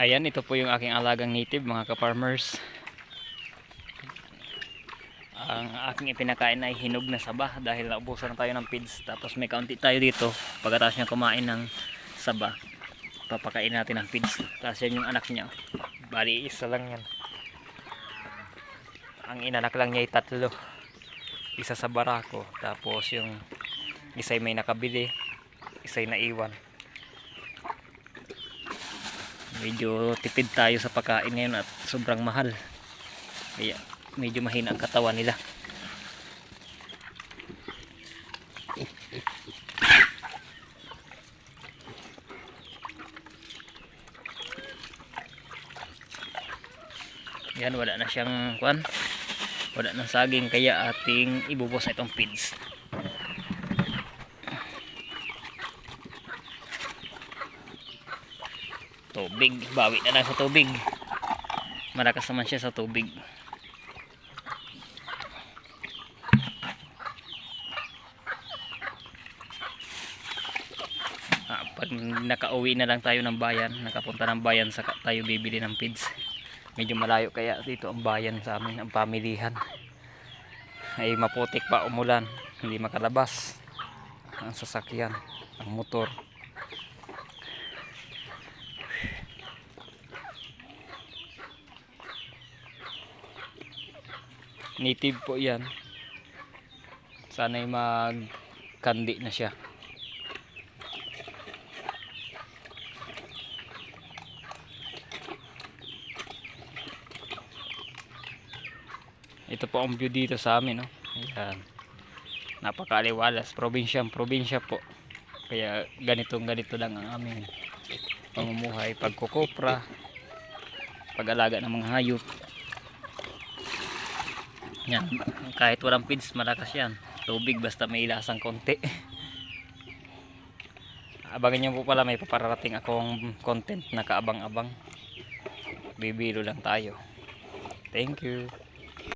Ayan, ito po yung aking alagang native mga ka-farmers. Ang aking ipinakain ay hinog na saba dahil naubusan na tayo ng feeds. Tapos may kaunti tayo dito. Pagkatapos niya kumain ng saba, papakain natin ng feeds. Tapos yan yung anak niya. Bali, isa lang yan. Ang inanak lang niya ay tatlo. Isa sa barako. Tapos yung isa ay may nakabili. Isa ay naiwan. Medyo tipid tayo sa pagkain ngayon at sobrang mahal. Kaya medyo mahina ang katawan nila. Yan, wala na siyang kwan. Wala na saging kaya ating ibubos na itong feeds. Tubig, bawi na lang sa tubig. Malakas naman siya sa tubig. Ah, pag nakauwi na lang tayo ng bayan, nakapunta ng bayan sa tayo bibili ng feeds. Medyo malayo kaya dito ang bayan sa amin, ang pamilihan. Ay maputik pa umulan, hindi makalabas ang sasakyan, ang motor. Native po yan. Sana'y mag-kandi na siya. Ito po ang view dito sa amin, no? Ayan. Napakaliwalas. Probinsya, probinsya po. Kaya ganitong ganito lang ang aming pamumuhay. Pagkukopra, pag-alaga ng mga hayop. Yan. Kahit walang feeds, malakas yan. Tubig basta may lasang konti. Abangan nyo po pala may papararating akong content na kaabang-abang. Bibilo lang tayo. Thank you.